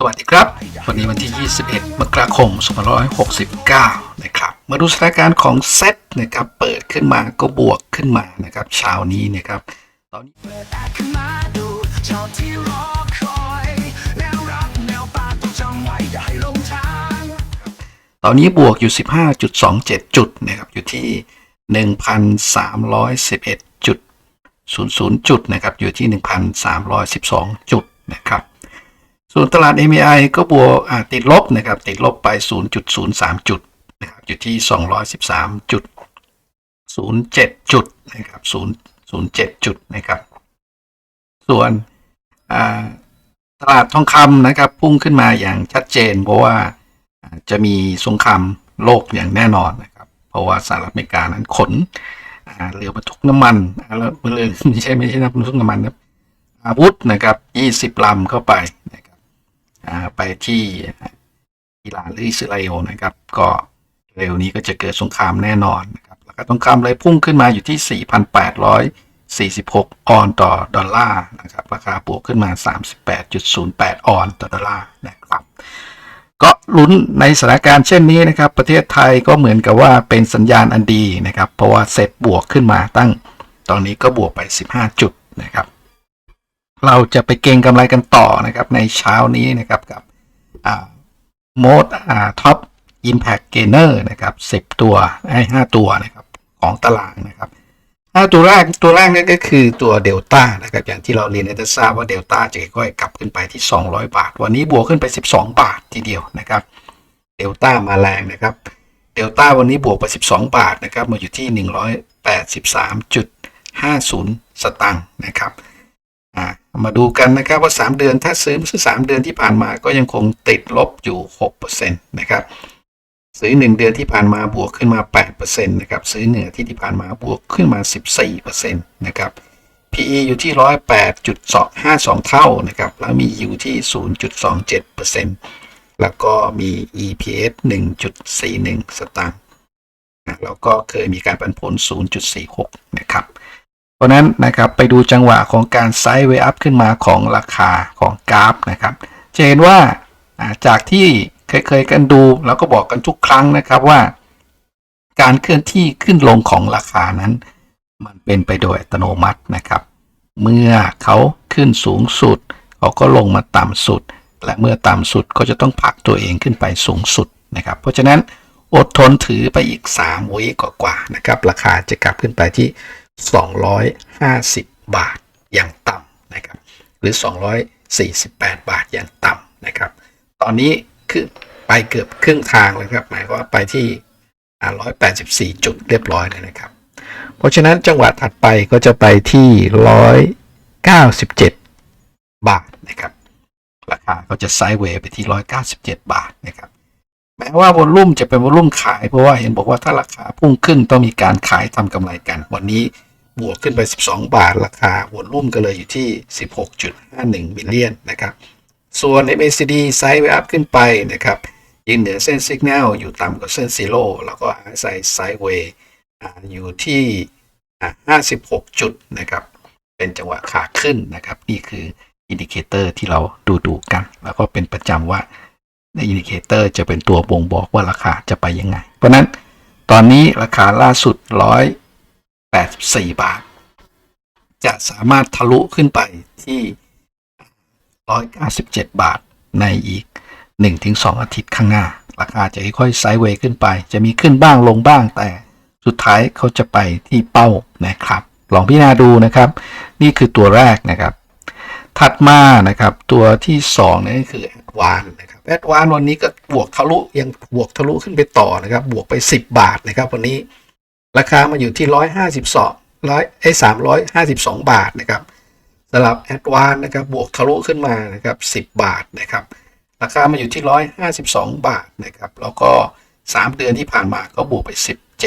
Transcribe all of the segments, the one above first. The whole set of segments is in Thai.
สวัสดีครับ วันนี้วันที่ 21 มกราคม 2569 นะครับ มาดูสถานการณ์ของเซตนะครับ เปิดขึ้นมาก็บวกขึ้นมานะครับ เช้านี้นะครับ ตอนนี้ขึ้นมาดูชอบที่รอคอยแนวรับแนวปาต้องจำไว้อย่าให้หลงทางตอนนี้บวกอยู่ 15.27 จุดนะครับ อยู่ที่ 1,311.00 จุดนะครับ อยู่ที่ 1,312 จุดนะครับ ส่วนตลาด MAI ก็บวกติดลบนะครับติดลบไป 0.03 จุดนะครับอยู่ที่ 213จุด07 จุดนะครับ0 07 จุดนะครับ ส่วนตลาดทองคำนะครับ พุ่งขึ้นมาอย่างชัดเจน เพราะว่าจะมีสงครามโลกอย่างแน่นอนนะครับ เพราะว่าสหรัฐอเมริกานั้นขนเรือบรรทุกน้ำมันแล้วเรือไม่ใช่ไม่ใช่น้ำบรรทุกน้ำมันนะอาวุธนะครับ 20ลำเข้าไปนะครับ ไปที่อิหร่านหรืออิสราเอลนะครับ ก็เร็วนี้ก็จะเกิดสงครามแน่นอนนะครับแล้วก็ทองคำเลยพุ่งขึ้นมาอยู่ที่ 4,846 ออนต่อดอลลาร์นะครับ ราคาบวกขึ้นมา 38.08 ออนต่อดอลลาร์นะครับ ก็ลุ้นในสถานการณ์เช่นนี้นะครับ ประเทศไทยก็เหมือนกับว่าเป็นสัญญาณอันดีนะครับ เพราะว่าเซ็ตบวกขึ้นมาตั้ง ตอนนี้ก็บวกไป 15 จุดนะครับ เราจะไปเก็งกำไรกันต่อนะครับในเช้านี้นะครับกับโมดอ่าท็อปอิมแพคเกเนอร์นะครับ10ตัวไอ้5ตัวนะครับของตารางนะครับห้าตัวแรกตัวแรกนั่นก็คือตัวเดลต้านะครับอย่างที่เราเรียนให้ท่านทราบว่าเดลต้าจะค่อยๆกลับขึ้นไปที่ 200 บาท วันนี้บวกขึ้นไป 12 บาททีเดียวนะครับเดลต้ามาแรงนะครับเดลต้าวันนี้บวกไป 12 บาทนะครับมาอยู่ที่ 183.50 สตังค์นะครับอ่า มาดูกันนะครับว่า 3 เดือนถ้าซื้อซื้อ3เดือนที่ผ่านมาก็ยังคงติดลบอยู่6%นะครับซื้อ 1 เดือนที่ผ่านมาบวกขึ้นมา8%นะครับซื้อเหนือที่ที่ผ่านมาบวกขึ้นมา 14%นะครับ PE อยู่ที่ 108.52 เท่านะครับแล้วมี U ที่ 0.27%แล้วก็มี EPS 1.41 สตางค์แล้วก็เคยมีการปันผล 0.46 นะครับ เพราะนั้นนะครับไปดูจังหวะของการไซด์เวอัพขึ้นมาของราคาของกราฟนะครับจะเห็นว่าจากที่เคยเคยกันดูแล้วก็บอกกันทุกครั้งนะครับว่า การเคลื่อนที่ขึ้นลงของราคานั้น มันเป็นไปโดยอัตโนมัตินะครับ เมื่อเขาขึ้นสูงสุดเขาก็ลงมาต่ำสุด และเมื่อต่ำสุดก็จะต้องผลักตัวเองขึ้นไปสูงสุดนะครับ เพราะฉะนั้นอดทนถือไปอีก3วิกว่าๆนะครับ ราคาจะกลับขึ้นไปที่ 250 บาทอย่างต่ำนะครับ หรือ 248 บาทอย่างต่ำนะครับ ตอนนี้คือไปเกือบครึ่งทางเลยครับ หมายความว่าไปที่อ่า184 จุดเรียบร้อยเลยนะครับ เพราะฉะนั้นจังหวะถัดไปก็จะไปที่ 197 บาทนะครับ ราคาก็จะไซด์เวย์ไปที่ 197 บาทนะครับแม้ว่าวอลุ่มจะเป็นวอลุ่มขายเพราะว่าเห็นบอกว่าถ้าราคาพุ่งขึ้นต้องมีการขายทำกำไรกัน วันนี้ บวกขึ้นไป 12 บาท ราคาวอลลุ่มก็เลยอยู่ที่ 16.51 มิลเลียนนะครับ ส่วน MACD ไซด์เวอัพขึ้นไปนะครับยืนเหนือเส้นสัญญาณอยู่ต่ำกว่าเส้นซีโร่แล้วก็ RSI ไซด์เวย์อยู่ที่ 56 จุดนะครับ เป็นจังหวะขาขึ้นนะครับ นี่คืออินดิเคเตอร์ที่เราดูดูๆกัน แล้วก็เป็นประจำว่าในอินดิเคเตอร์จะเป็นตัวบ่งบอกว่าราคาจะไปยังไง เพราะนั้นตอนนี้ราคาล่าสุด 184 บาท จะสามารถทะลุขึ้นไปที่ 197 บาทในอีก 1-2 อาทิตย์ข้างหน้า ราคาจะค่อยๆไซด์เวย์ขึ้นไป จะมีขึ้นบ้างลงบ้างแต่สุดท้ายเขาจะไปที่เป้านะครับ ลองพิจารณาดูนะครับ นี่คือตัวแรกนะครับ ถัดมานะครับ ตัวที่2นั่นคือ a d v a n c e นะครับ a d v a n c e วันนี้ก็บวกทะลุยังบวกทะลุขึ้นไปต่อนะครับ บวกไป 10 บาทนะครับ วันนี้ ราคามาอยู่ที่ 152ร้อยไอ้352 บาทนะครับสำหรับ a d v a n c e นะครับบวกทะลุขึ้นมานะครับ 10 บาทนะครับ ราคามาอยู่ที่ 152 บาทนะครับ แล้วก็ 3 เดือนที่ผ่านมาก็บวกไป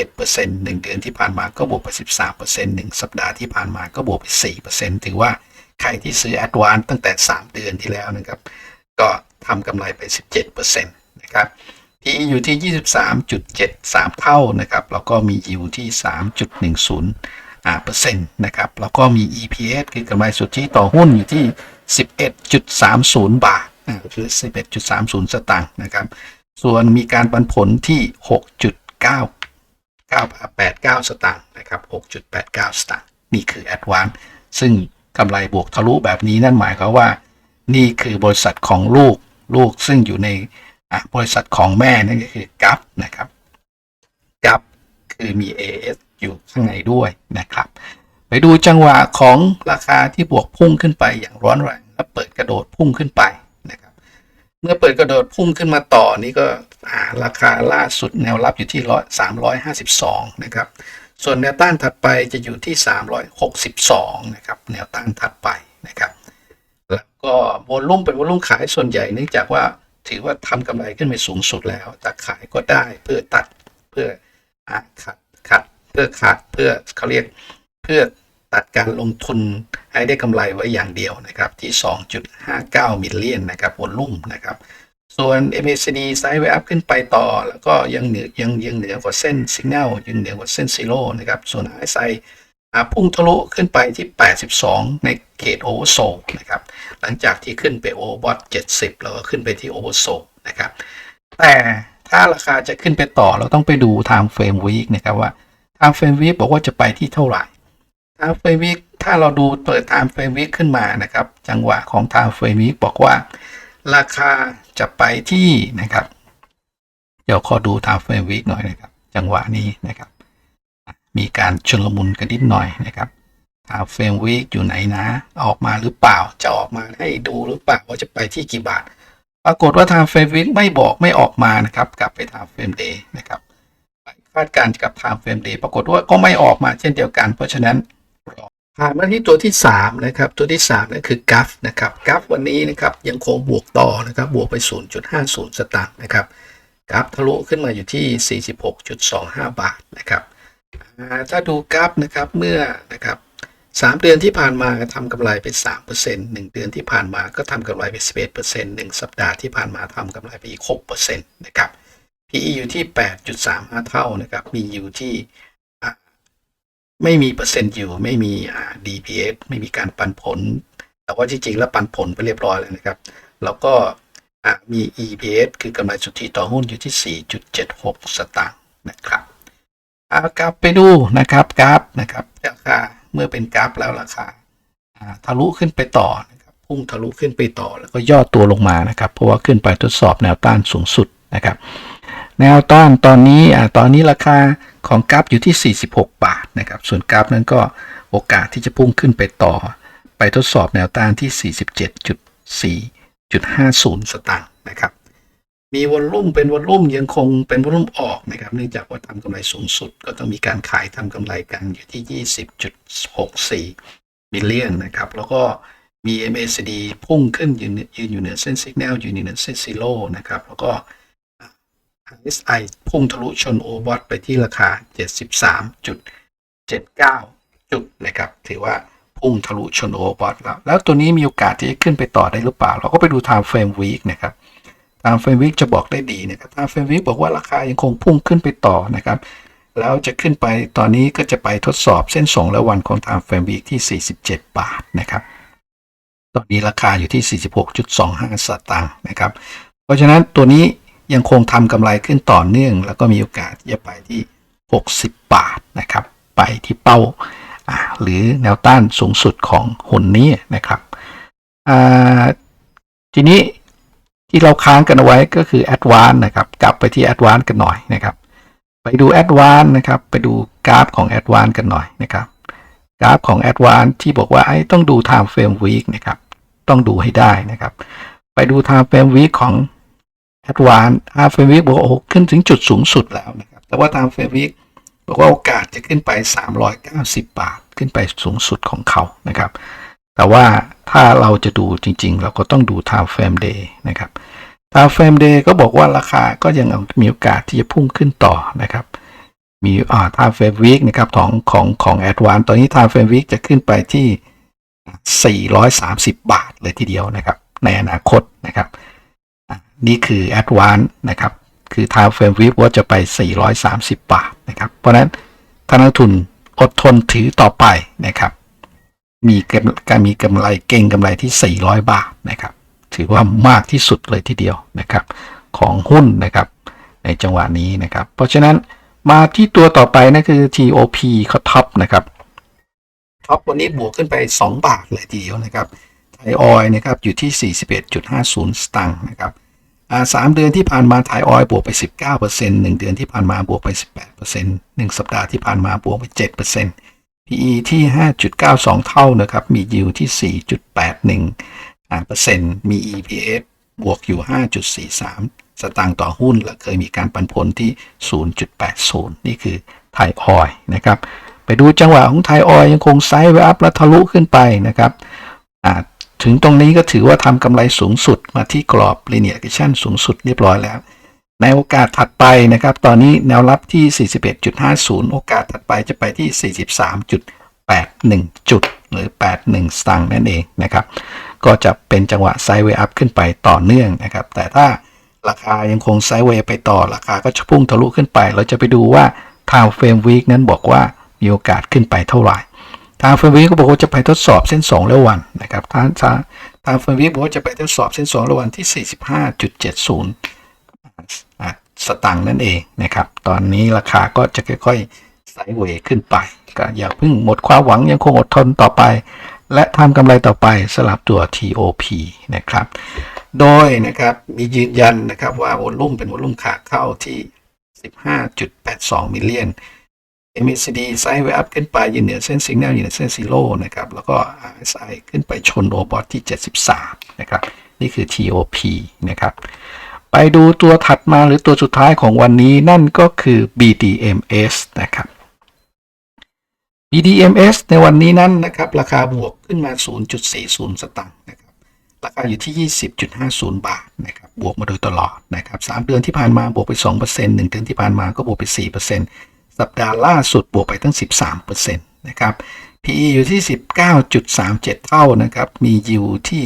17% 1 เดือนที่ผ่านมาก็บวกไป 13% 1 สัปดาห์ที่ผ่านมาก็บวกไป 4%ถือว่าใครที่ซื้อ a d v a n c e ตั้งแต่ 3 เดือนที่แล้วนะครับ ก็ทำกำไรไป 17%นะครับ PE อยู่ที่ 23.73 เท่านะครับ แล้วก็มี yield ที่ 3.10อ่าเปอร์เซ็นต์นะครับ แล้วก็มี EPS คือกำไรสุทธิต่อหุ้นอยู่ที่ 11.30 บาทอ่าหรือ 11.30 สตางค์นะครับ ส่วนมีการปันผลที่6.989 สตางค์นะครับ 6.89 สตางค์นี่คือ Advance ซึ่งกำไรบวกทะลุแบบนี้นั่นหมายความว่า นี่คือบริษัทของลูกลูกซึ่งอยู่ใน บริษัทของแม่นั่นก็คือกัฟนะครับกัฟคือมี AS อยู่ข้างในด้วยนะครับ ไปดูจังหวะของราคาที่บวกพุ่งขึ้นไปอย่างร้อนแรงแล้วเปิดกระโดดพุ่งขึ้นไปนะครับเมื่อเปิดกระโดดพุ่งขึ้นมาต่อนี่ก็อ่าราคาล่าสุดแนวรับอยู่ที่ร้อยสามร้อยห้าสิบสองนะครับส่วนแนวต้านถัดไปจะอยู่ที่สามร้อยหกสิบสองนะครับ แนวต้านถัดไปนะครับ แล้วก็วอลุ่มเป็นวอลุ่มขายส่วนใหญ่เนื่องจากว่า ถือว่าทำกำไรขึ้นไปสูงสุดแล้วแต่ขายก็ได้เพื่อตัดเพื่ออ่าขัดขัดเพื่อขาดเพื่อเขาเรียกเพื่อตัดการลงทุนให้ได้กำไรไว้อย่างเดียวนะครับ ที่ 2.59มิลเลียนนะครับวอลลุ่มนะครับ ส่วน MACD ไซด์เวอัพขึ้นไปต่อ แล้วก็ยังเหนือยังยังเหนือกว่าเส้นสัญญาณยังเหนือกว่าเส้นซีโร่นะครับ ส่วน RSI พุ่งทะลุขึ้นไปที่ 82 ในเขตโอเวอร์โซนะครับ หลังจากที่ขึ้นไปโอเวอร์บอท70 แล้วก็ขึ้นไปที่โอเวอร์โซนะครับ แต่ถ้าราคาจะขึ้นไปต่อเราต้องไปดู time frame week นะครับว่า time frame week บอกว่าจะไปที่เท่าไหร่ time frame week ถ้าเราดูเปิด time frame week ขึ้นมานะครับ จังหวะของ time frame week บอกว่า ราคาจะไปที่นะครับ เดี๋ยวขอดู time frame week หน่อยนะครับ จังหวะนี้นะครับ มีการชนลมุนกันนิดหน่อยนะครับ time frame week อยู่ไหนนะ ออกมาหรือเปล่าจะออกมาให้ดูหรือเปล่าว่าจะไปที่กี่บาท ปรากฏว่า time frame week ไม่บอกไม่ออกมานะครับ กลับไป time frame day นะครับคาดการณ์กับ time frame day ปรากฏว่าก็ไม่ออกมาเช่นเดียวกัน เพราะฉะนั้นรอผ่านมาที่ตัวที่3นะครับตัวที่3นั่นคือกราฟนะครับกราฟวันนี้นะครับยังคงบวกต่อนะครับบวกไป 0.50 สตางค์นะครับกราฟทะลุขึ้นมาอยู่ที่ 46.25 บาทนะครับ ถ้าดูกราฟนะครับเมื่อนะครับสามเดือนที่ผ่านมาทำกำไรไปสามเปอร์เซ็นต์หนึ่งเดือนที่ผ่านมาก็ทำกำไรไปสิบเอ็ดเปอร์เซ็นต์หนึ่งสัปดาห์ที่ผ่านมาทำกำไรไปอีกหกเปอร์เซ็นต์นะครับ PE อยู่ที่แปดจุดสามห้าเท่านะครับ มีอยู่ที่ไม่มีเปอร์เซ็นต์อยู่ไม่มี DPS ไม่มีการปันผล แต่ว่าจริงๆแล้วปันผลไปเรียบร้อยแล้วนะครับ แล้วก็มี EPS คือกำไรสุทธิต่อหุ้นอยู่ที่สี่จุดเจ็ดหกสตางค์นะครับ เอากราฟไปดูนะครับกราฟนะครับราคาเมื่อเป็นกราฟแล้วราคาอ่าทะลุขึ้นไปต่อนะครับพุ่งทะลุขึ้นไปต่อแล้วก็ย่อตัวลงมานะครับ เพราะว่าขึ้นไปทดสอบแนวต้านสูงสุดนะครับ แนวต้านตอนนี้อ่าตอนนี้ราคาของกราฟอยู่ที่ 46 บาทนะครับ ส่วนกราฟนั้นก็โอกาสที่จะพุ่งขึ้นไปต่อ ไปทดสอบแนวต้านที่ 47.4.50 สตางค์นะครับ มีวอลลุ่มเป็นวอลลุ่มยังคงเป็นวอลลุ่มออกนะครับเนื่องจากว่าทำกำไรสูงสุด ก็ต้องมีการขายทำกำไรกันอยู่ที่ 20.64มิลเลียนนะครับแล้วก็มี MACD พุ่งขึ้นยืนยืนอยู่เหนือเส้นสัญญาณยืนอยู่เหนือเส้นซีโร่นะครับแล้วก็ RSI พุ่งทะลุชนโอวอร์บอทไปที่ราคา 73.79 จุดนะครับถือว่าพุ่งทะลุชนโอวอร์บอทแล้ว แล้วตัวนี้มีโอกาสที่จะขึ้นไปต่อได้หรือเปล่า เราก็ไปดู time frame week นะครับ ตามเฟรมวิกจะบอกได้ดีนะครับตามเฟรมวิกบอกว่าราคายังคงพุ่งขึ้นไปต่อนะครับ แล้วจะขึ้นไปตอนนี้ก็จะไปทดสอบเส้น2และวันของตามเฟรมวิกที่ 47 บาทนะครับ ตอนนี้ราคาอยู่ที่ 46.25 สตางค์นะครับ เพราะฉะนั้นตัวนี้ยังคงทำกำไรขึ้นต่อเนื่อง แล้วก็มีโอกาสจะไปที่ 60 บาทนะครับ ไปที่เป้าหรือแนวต้านสูงสุดของหุ้นนี้นะครับทีนี้ ที่เราค้างกันเอาไว้ก็คือ Advance นะครับ กลับไปที่ Advance กันหน่อยนะครับ ไปดู Advance นะครับ ไปดูกราฟของ Advance กันหน่อยนะครับ กราฟของ Advance ที่บอกว่าไอ้ต้องดู Time Frame Week นะครับ ต้องดูให้ได้นะครับ ไปดู Time Frame Week ของ Advance Time Frame Week บอกว่าโอ้ขึ้นถึงจุดสูงสุดแล้วนะครับ แต่ว่า Time Frame Week บอกว่าโอกาสจะขึ้นไป 390 บาท ขึ้นไปสูงสุดของเขานะครับ แต่ว่าถ้าเราจะดูจริง ๆ เราก็ต้องดู time frame day นะครับ time frame day ก็บอกว่าราคาก็ยังมีโอกาสที่จะพุ่งขึ้นต่อนะครับ มีอ่า time frame week นะครับของของของ advance ตอนนี้ time frame week จะขึ้นไปที่ 430 บาทเลยทีเดียวนะครับ ในอนาคตนะครับ นี่คือ advance นะครับ คือ time frame week ว่าจะไป 430 บาทนะครับ เพราะนั้นท่านนักทุนอดทนถือต่อไปนะครับ มีกำการมีกำไรเก่งกำไรที่ 400 บาทนะครับ ถือว่ามากที่สุดเลยทีเดียวนะครับ ของหุ้นนะครับ ในจังหวะนี้นะครับ เพราะฉะนั้นมาที่ตัวต่อไปนั่นคือ TOP เขาท็อปนะครับท็อปวันนี้บวกขึ้นไป 2 บาทเลยทีเดียวนะครับไทยออยนะครับอยู่ที่ 41.50 สตางค์นะครับสามเดือนที่ผ่านมาไทยออยบวกไป 19% 1เดือนที่ผ่านมาบวกไป 18% 1สัปดาห์ที่ผ่านมาบวกไป 7% PE ที่ 5.92 เท่านะครับ มี yield ที่ 4.81อ่าเปอร์เซ็นต์มี EPS บวกอยู่ 5.43 สตางค์ต่อหุ้น และเคยมีการปันผลที่ 0.80 นี่คือไทยออยนะครับ ไปดูจังหวะของไทยออยยังคงไซด์ไว้อัพและทะลุขึ้นไปนะครับถึงตรงนี้ก็ถือว่าทำกำไรสูงสุดมาที่กรอบ linear action สูงสุดเรียบร้อยแล้ว ในโอกาสถัดไปนะครับ ตอนนี้แนวรับที่ 41.50 โอกาสถัดไปจะไปที่ 43.81 จุด หรือ 81 สตางค์นั่นเองนะครับ ก็จะเป็นจังหวะไซด์เวย์อัพขึ้นไปต่อเนื่องนะครับ แต่ถ้าราคายังคงไซด์เวย์ไปต่อ ราคาก็จะพุ่งทะลุขึ้นไป เราจะไปดูว่า time frame week นั้นบอกว่ามีโอกาสขึ้นไปเท่าไหร่ time frame week ก็บอกว่าจะไปทดสอบเส้น 2 แล้ววันนะครับถ้าถ้า time frame week บอกว่าจะไปทดสอบเส้น 2 แล้ววันที่ 45.70 สตังค์นั่นเองนะครับ ตอนนี้ราคาก็จะค่อยๆไซด์เวย์ขึ้นไปก็อย่าเพิ่งหมดความหวังยังคงอดทนต่อไป และทำกำไรต่อไปสลับตัว TOP นะครับ โดยนะครับมียืนยันนะครับว่าวอลุ่มเป็นวอลุ่มขาเข้าที่ 15.82 มิลเลียน MACD ไซด์เวย์อัพขึ้นไปยืนเหนือเส้นสิงแนลยืนเหนือเส้นซีโร่นะครับ แล้วก็ RSI ขึ้นไปชนโอบอทที่ 73 นะครับ นี่คือ TOP นะครับ ไปดูตัวถัดมาหรือตัวสุดท้ายของวันนี้นั่นก็คือ BDMs นะครับ BDMs ในวันนี้นั้นนะครับ ราคาบวกขึ้นมา 0.40 สตางค์นะครับราคาอยู่ที่ 20.50 บาทนะครับบวกมาโดยตลอดนะครับ3เดือนที่ผ่านมาบวกไป 2% 1 เดือนที่ผ่านมาก็บวกไป 4%สัปดาห์ล่าสุดบวกไปตั้ง 13%นะครับ PE อยู่ที่ 19.37 เท่านะครับ มี yield ที่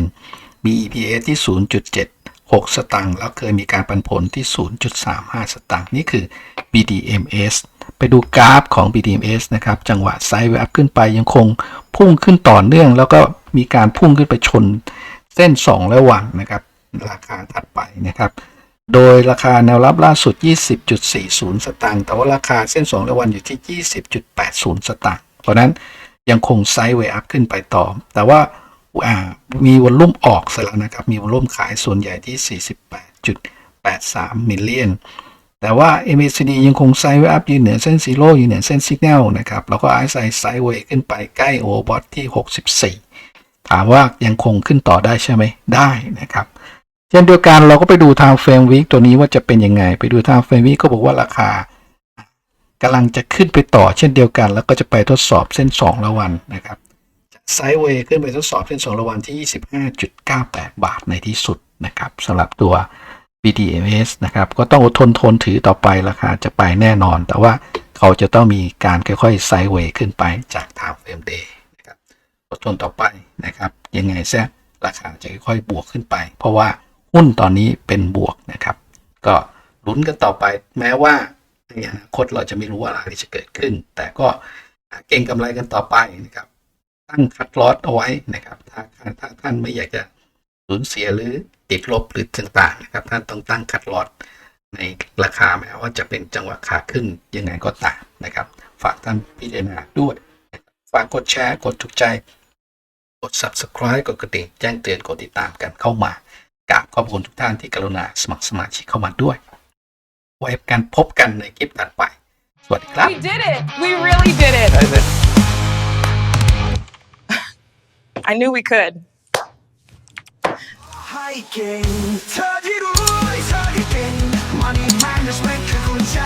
3.73%มี EPS ที่ 0.7 6 สตางค์แล้วเคยมีการปันผลที่ 0.35 สตางค์นี่คือ BDMs ไปดูกราฟของ BDMs นะครับ จังหวะไซด์เวย์อัพขึ้นไปยังคงพุ่งขึ้นต่อเนื่อง แล้วก็มีการพุ่งขึ้นไปชนเส้น2และวันนะครับ ราคาถัดไปนะครับ โดยราคาแนวรับล่าสุด 20.40 สตางค์แต่ว่าราคาเส้น2และวันอยู่ที่ 20.80 สตางค์เพราะนั้นยังคงไซด์เวย์อัพขึ้นไปต่อ แต่ว่า มีวอลลุ่มออกเสร็จแล้วนะครับ มีวอลลุ่มขายส่วนใหญ่ที่ 48.83 มิลเลียน แต่ว่า MACD ยังคงไซด์เวอัพยืนเหนือเส้นซีโร่ยืนเหนือเส้นสัญญาณนะครับ แล้วก็ RSI ไซด์เวย์ขึ้นไปใกล้โอเวอร์บอทที่ 64 ถามว่ายังคงขึ้นต่อได้ใช่ไหม ได้นะครับ เช่นเดียวกันเราก็ไปดู time frame week ตัวนี้ว่าจะเป็นยังไง ไปดู time frame week ก็บอกว่าราคากำลังจะขึ้นไปต่อเช่นเดียวกัน แล้วก็จะไปทดสอบเส้น 2 ละวันนะครับ ไซด์เวย์ขึ้นไปทดสอบเส้น2ละวันที่ 25.98 บาทในที่สุดนะครับสำหรับตัว BDMs นะครับ ก็ต้องอดทนทนถือต่อไปราคาจะไปแน่นอน แต่ว่าเขาจะต้องมีการค่อยๆไซด์เวย์ขึ้นไปจาก time frame day นะครับอดทนต่อไปนะครับ ยังไงซะราคาจะค่อยๆบวกขึ้นไป เพราะว่าหุ้นตอนนี้เป็นบวกนะครับ ก็ลุ้นกันต่อไป แม้ว่าในอนาคตเราจะไม่รู้ว่าอะไรจะเกิดขึ้น แต่ก็เก่งกำไรกันต่อไปนะครับ ตั้งคัดลอสเอาไว้นะครับ ถ้าถ้าท่านไม่อยากจะสูญเสียหรือติดลบหรือต่างๆนะครับ ท่านต้องตั้งคัดลอสในราคาแม้ว่าจะเป็นจังหวะขาขึ้นยังไงก็ตามนะครับ ฝากท่านพิจารณาด้วย ฝากกดแชร์กดถูกใจ กด subscribe กดกระดิ่งแจ้งเตือนกดติดตามกันเข้ามากราบขอบคุณทุกท่านที่กรุณาสมัครสมาชิกเข้ามาด้วย ไว้กันพบกันในคลิปถัดไป สวัสดีครับ We did it. We really did it. I knew we could. Hiking เธอที่รู้ที่เธอที่เป็น Money Management คือกุญแจ